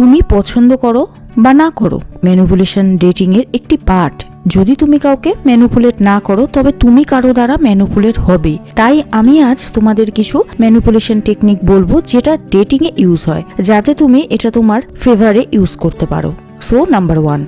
তুমি পছন্দ করো বা না করো, ম্যানুপুলেশন ডেটিংয়ের একটি পার্ট। যদি তুমি কাউকে ম্যানুপুলেট না করো, তবে তুমি কারও দ্বারা ম্যানুপুলেট হবে। তাই আমি আজ তোমাদের কিছু ম্যানুপুলেশন টেকনিক বলব যেটা ডেটিংয়ে ইউজ হয়, যাতে তুমি এটা তোমার ফেভারে ইউজ করতে পারো। So, number one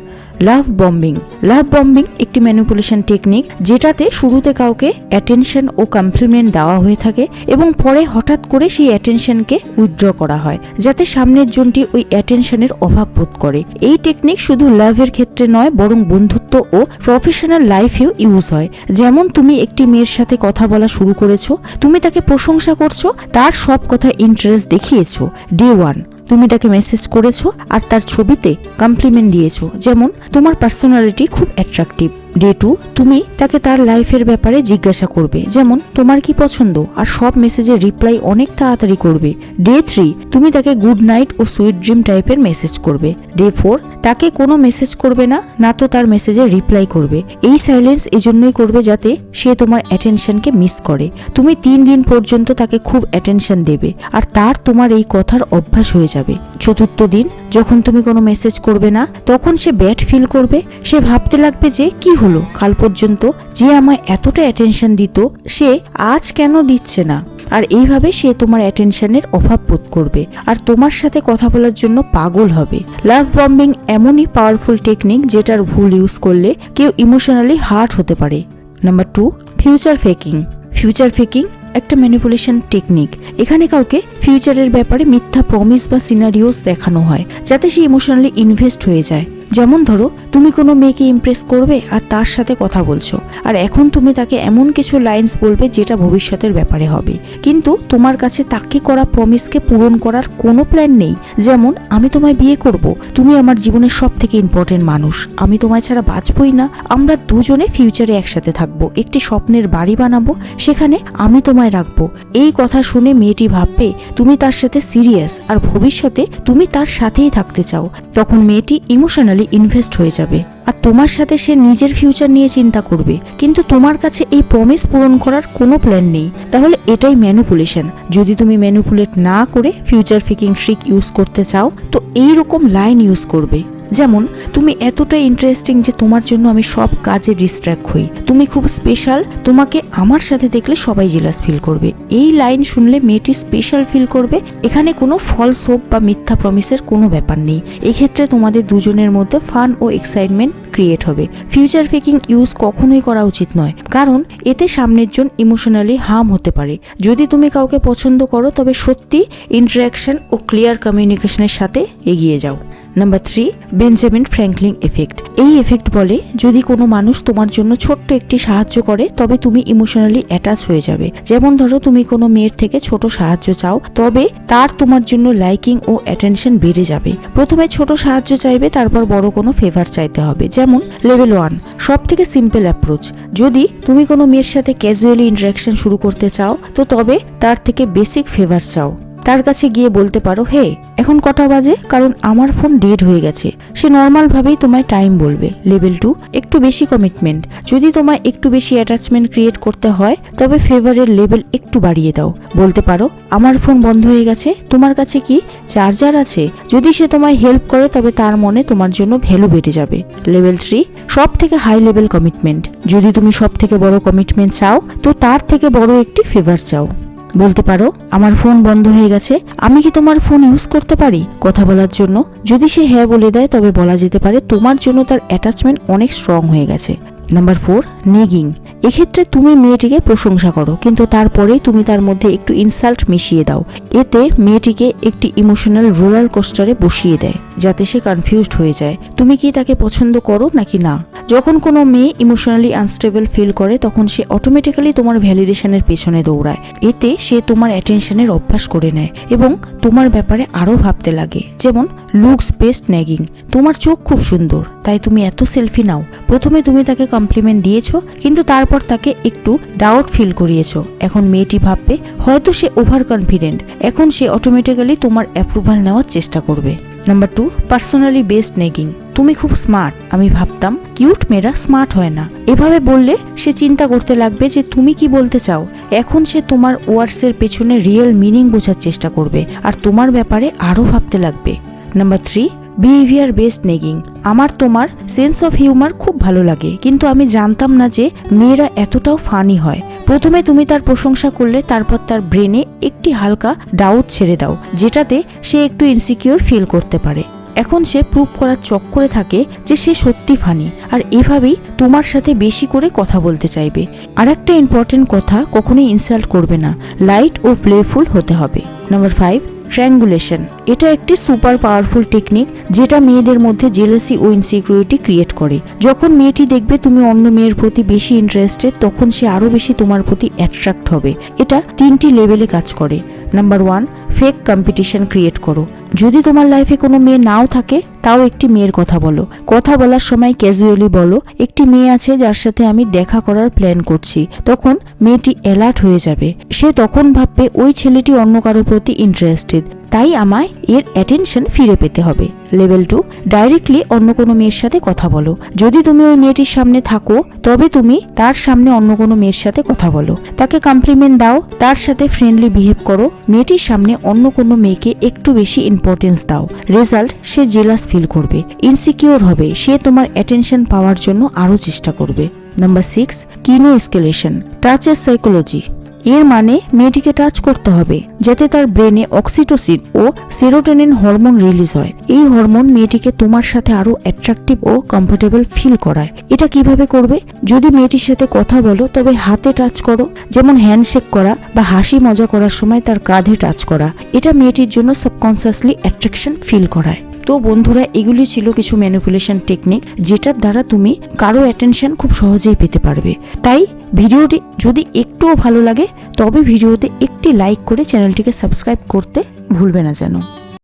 love bombing love bombing একটি ম্যানুপুলেশন টেকনিক যেটাতে শুরুতে কাউকে অ্যাটেনশন ও কমপ্লিমেন্ট দেওয়া হয়ে থাকে এবং পরে হঠাৎ করে সেই অ্যাটেনশনকে উইথড্র করা হয়, যাতে সামনের জনটি ওই অ্যাটেনশনের অভাব বোধ করে। এই টেকনিক শুধু লাভের ক্ষেত্রে নয়, বরং বন্ধুত্ব ও প্রফেশনাল লাইফেও ইউজ হয়। যেমন তুমি একটি মেয়ের সাথে কথা বলা শুরু করেছ, তুমি তাকে প্রশংসা করছ, তার সব কথা ইন্টারেস্ট দেখিয়েছো। ডে ওয়ান তুমি তাকে মেসেজ করেছ আর তার ছবিতে কমপ্লিমেন্ট দিয়েছ। যেমন তোমার পার্সোনালিটি খুব অ্যাট্রাকটিভ ডে টু তুমি তাকে তার লাইফের ব্যাপারে জিজ্ঞাসা করবে, যেমন, তোমার কি পছন্দ? আর সব মেসেজের রিপ্লাই অনেক তাড়াতাড়ি করবে। ডে থ্রি, তুমি তাকে গুড নাইট ও সুইট ড্রিম টাইপের মেসেজ করবে। ডে ফোর, তাকে কোনো মেসেজ করবে না না তো তার মেসেজে রিপ্লাই করবে। এই সাইলেন্স এজন্যই করবে যাতে সে তোমার অ্যাটেনশনকে মিস করে। তুমি তিন দিন পর্যন্ত তাকে খুব অ্যাটেনশন দেবে, আর তার তোমার এই কথার অভ্যাস হয়ে যাবে। চতুর্থ দিন যখন তুমি কোনো মেসেজ করবে না, তখন সে ব্যাড ফিল করবে। সে ভাবতে লাগবে যে, কি হলো? কাল পর্যন্ত যে আমায় এতটা অ্যাটেনশন দিত, সে আজ কেন দিচ্ছে না? আর এইভাবে সে তোমার অ্যাটেনশনের অভাব বোধ করবে। আর তোমার সাথে কথা বলার জন্য পাগল হবে। লাভ বম্বিং এমনই পাওয়ারফুল টেকনিক যেটার ভুল ইউজ করলে কেউ ইমোশনালি হার্ট হতে পারে। Number two future faking future faking একটা ম্যানিপুলেশন টেকনিক এখানে কাউকে ফিউচারের ব্যাপারে মিথ্যা প্রমিস বা সিনারিওস দেখানো হয়, যাতে সে ইমোশনালি ইনভেস্ট হয়ে যায়। যেমন ধরো, তুমি কোনো মেয়েকে ইমপ্রেস করবে আর তার সাথে কথা বলছো, আর এখন তুমি তাকে এমন কিছু লাইন্স বলবে যেটা ভবিষ্যতের ব্যাপারে হবে। কিন্তু তোমার কাছে তাকে করা প্রমিসকে পূরণ করার কোনো প্ল্যান নেই। যেমন, আমি তোমায় বিয়ে করব, তুমি আমার জীবনের সব থেকে ইম্পর্টেন্ট মানুষ, আমি তোমায় ছাড়া বাঁচবই না, আমরা দুজনে ফিউচারে একসাথে থাকব, একটি স্বপ্নের বাড়ি বানাবো, সেখানে আমি তোমায় রাখব। এই কথা শুনে মেয়েটি ভাববে, তুমি তার সাথে সিরিয়াস আর ভবিষ্যতে তুমি তার সাথেই থাকতে চাও। তখন মেয়েটি ইমোশনালি ইনভেস্ট হয়ে যাবে। আর তোমার সাথে সে নিজের ফিউচার নিয়ে চিন্তা করবে। কিন্তু তোমার কাছে এই প্রমিস পূরণ করার কোনো প্ল্যান নেই। তাহলে এটাই ম্যানুপুলেশন যদি তুমি ম্যানুপুলেট না করে ফিউচার ফিকিং ট্রিক ইউজ করতে চাও, তো এই রকম লাইন ইউজ করবে। যেমন, তুমি এতটা ইন্টারেস্টিং যে তোমার জন্য আমি সব কাজে ডিস্ট্র্যাক্ট হই। তুমি খুব স্পেশাল তোমাকে আমার সাথে দেখলে সবাই জেলাস ফিল করবে। এই লাইন শুনলে মেয়েটি স্পেশাল ফিল করবে। এখানে কোনো ফলস হোপ বা মিথ্যা প্রমিসের কোনো ব্যাপার নেই। এক্ষেত্রে তোমাদের দুজনের মধ্যে ফান ও এক্সাইটমেন্ট ক্রিয়েট হবে। ফিউচার ফেকিং ইউজ কখনোই করা উচিত নয়। কারণ, এতে সামনের জন ইমোশনালি হার্ম হতে পারে। যদি তুমি কাউকে পছন্দ করো, তবে সত্যি ইন্টারাকশন ও ক্লিয়ার কমিউনিকেশনের সাথে এগিয়ে যাও। Number three Benjamin Franklin effect এই এফেক্ট বলে, যদি কোনো মানুষ তোমার জন্য ছোট্ট একটি সাহায্য করে, তবে তুমি ইমোশনালি অ্যাটাচ হয়ে যাবে। যেমন ধরো, তুমি কোনো মেয়ের থেকে ছোট সাহায্য চাও, তবে তার তোমার জন্য লাইকিং ও অ্যাটেনশন বেড়ে যাবে। প্রথমে ছোট সাহায্য চাইবে, তারপর বড় কোনো ফেভার চাইতে হবে। যেমন লেভেল ওয়ান সব থেকে সিম্পল অ্যাপ্রোচ যদি তুমি কোনো মেয়ের সাথে ক্যাজুয়ালি ইন্টারাকশন শুরু করতে চাও, তো তবে তার থেকে বেসিক ফেভার চাও। তার কাছে গিয়ে বলতে পারো, হে, এখন কটা বাজে? কারণ আমার ফোন ডেড হয়ে গেছে। সে নর্মালভাবেই তোমায় টাইম বলবে। লেভেল টু, একটু বেশি কমিটমেন্ট। যদি তোমায় একটু বেশি অ্যাটাচমেন্ট ক্রিয়েট করতে হয়, তবে ফেভারের লেভেল একটু বাড়িয়ে দাও। বলতে পারো, আমার ফোন বন্ধ হয়ে গেছে। তোমার কাছে কি চার্জার আছে? যদি সে তোমায় হেল্প করে, তবে তার মনে তোমার জন্য ভ্যালু বেড়ে যাবে। লেভেল থ্রি সব থেকে হাই লেভেল কমিটমেন্ট। যদি তুমি সব থেকে বড় কমিটমেন্ট চাও, তো তার থেকে বড় একটি ফেভার চাও। বলতে পারো, আমার ফোন বন্ধ হয়ে গেছে, আমি কি তোমার ফোন ইউজ করতে পারি? কথা বলার জন্য। যদি সে হ্যাঁ বলে দেয়, তবে বলা যেতে পারে তোমার জন্য তার অ্যাটাচমেন্ট অনেক স্ট্রং হয়ে গেছে। নাম্বার ফোর নেগিং এক্ষেত্রে তুমি মেয়েটিকে প্রশংসা করো, কিন্তু তারপরেই তুমি তার মধ্যে একটু ইনসাল্ট মিশিয়ে দাও। এতে মেয়েটিকে একটি ইমোশনাল রোলার কোস্টারে বসিয়ে দেয়, যাতে সে কনফিউজড হয়ে যায়। তুমি কি তাকে পছন্দ করো নাকি না? যখন কোনো মেয়ে ইমোশনালি আনস্টেবল ফিল করে, তখন সে অটোমেটিক্যালি তোমার ভ্যালিডেশনের পেছনে দৌড়ায়। এতে সে তোমার অ্যাটেনশনের অভ্যাস করে নেয় এবং তোমার ব্যাপারে আরও ভাবতে লাগে। যেমন লুকস বেস্ট ন্যাগিং তোমার চোখ খুব সুন্দর, তাই তুমি এত সেলফি নাও। প্রথমে তুমি তাকে কমপ্লিমেন্ট দিয়েছ, কিন্তু তারপর তাকে একটু ডাউট ফিল করিয়েছো। এখন মেয়েটি ভাববে, হয়তো সে ওভার কনফিডেন্ট এখন সে অটোমেটিক্যালি তোমার অ্যাপ্রুভাল নেওয়ার চেষ্টা করবে। Number two personally based negging তুমি খুব স্মার্ট আমি ভাবতাম কিউট মেয়েরা স্মার্ট হয় না। এভাবে বললে সে চিন্তা করতে লাগবে যে তুমি কি বলতে চাও। এখন সে তোমার ওয়ার্ডসের পেছনে রিয়েল মিনিং বোঝার চেষ্টা করবে। আর তোমার ব্যাপারে আরও ভাবতে লাগবে। Number three behaviour based negging আমার, তোমার সেন্স অফ হিউমার খুব ভালো লাগে, কিন্তু আমি জানতাম না যে মেয়েরা এতটাও ফানি হয়। প্রথমে তুমি তার প্রশংসা করলে, তারপর তার ব্রেনে একটি হালকা ডাউট ছেড়ে দাও, যেটাতে সে একটু ইনসিকিউর ফিল করতে পারে। এখন সে প্রুভ করার চক্করে থাকে যে সে সত্যি ফানি আর এভাবেই তোমার সাথে বেশি করে কথা বলতে চাইবে। আর একটা ইম্পর্টেন্ট কথা, কখনোই ইনসাল্ট করবে না। লাইট ও প্লেফুল হতে হবে। Number five triangulation. এটা একটি সুপার পাওয়ারফুল টেকনিক যেটা মেয়েদের মধ্যে জেলাসি ও ইনসিকিউরিটি ক্রিয়েট করে। যখন মেয়েটি দেখবে তুমি অন্য মেয়ের প্রতি বেশি ইন্টারেস্টেড, তখন সে আরও বেশি তোমার প্রতি অ্যাট্রাক্ট হবে। এটা তিনটি লেভেলে কাজ করে। Number one fake competition create করো। যদি তোমার লাইফে কোনো মেয়ে নাও থাকে, তাও একটি মেয়ের কথা বলো। কথা বলার সময় ক্যাজুয়ালি বলো, একটি মেয়ে আছে যার সাথে আমি দেখা করার প্ল্যান করছি। তখন মেয়েটি অ্যালার্ট হয়ে যাবে। সে তখন ভাববে, ওই ছেলেটি অন্য কারোর প্রতি ইন্টারেস্টেড তাই আমায় এর অ্যাটেনশন ফিরে পেতে হবে। লেভেল টু ডাইরেক্টলি অন্য কোনো মেয়ের সাথে কথা বলো। যদি তুমি ওই মেয়েটির সামনে থাকো, তবে তুমি তার সামনে অন্য কোনো মেয়ের সাথে কথা বলো। তাকে কমপ্লিমেন্ট দাও, তার সাথে ফ্রেন্ডলি বিহেভ করো। মেয়েটির সামনে অন্য কোনো মেয়েকে একটু বেশি ইম্পর্টেন্স দাও। রেজাল্ট সে জেলাস ফিল করবে। ইনসিকিউর হবে। সে তোমার অ্যাটেনশন পাওয়ার জন্য আরও চেষ্টা করবে। নাম্বার সিক্স কিনো এসকেলেশন টাচের সাইকোলজি এর মানে মেয়েটিকে টাচ করতে হবে, যাতে তার ব্রেনে অক্সিটোসিন ও সেরোটোনিন হরমোন রিলিজ হয়। এই হরমোন মেয়েটিকে তোমার সাথে আরও অ্যাট্রাকটিভ ও কমফোর্টেবল ফিল করায়। এটা কীভাবে করবে? যদি মেয়েটির সাথে কথা বলো, তবে হাতে টাচ করো, যেমন হ্যান্ডশেক করা বা হাসি মজা করার সময় তার কাঁধে টাচ করা। এটা মেয়েটির জন্য সাবকনসিয়াসলি অ্যাট্রাকশন ফিল করায়। তো বন্ধুরা, এগুলি ছিল কিছু ম্যানিপুলেশন টেকনিক যেটার দ্বারা তুমি কারও অ্যাটেনশন খুব সহজেই পেতে পারবে। তাই ভিডিওটি যদি একটুও ভালো লাগে, তবে ভিডিওতে একটি লাইক করে চ্যানেলটিকে সাবস্ক্রাইব করতে ভুলবে না যেন।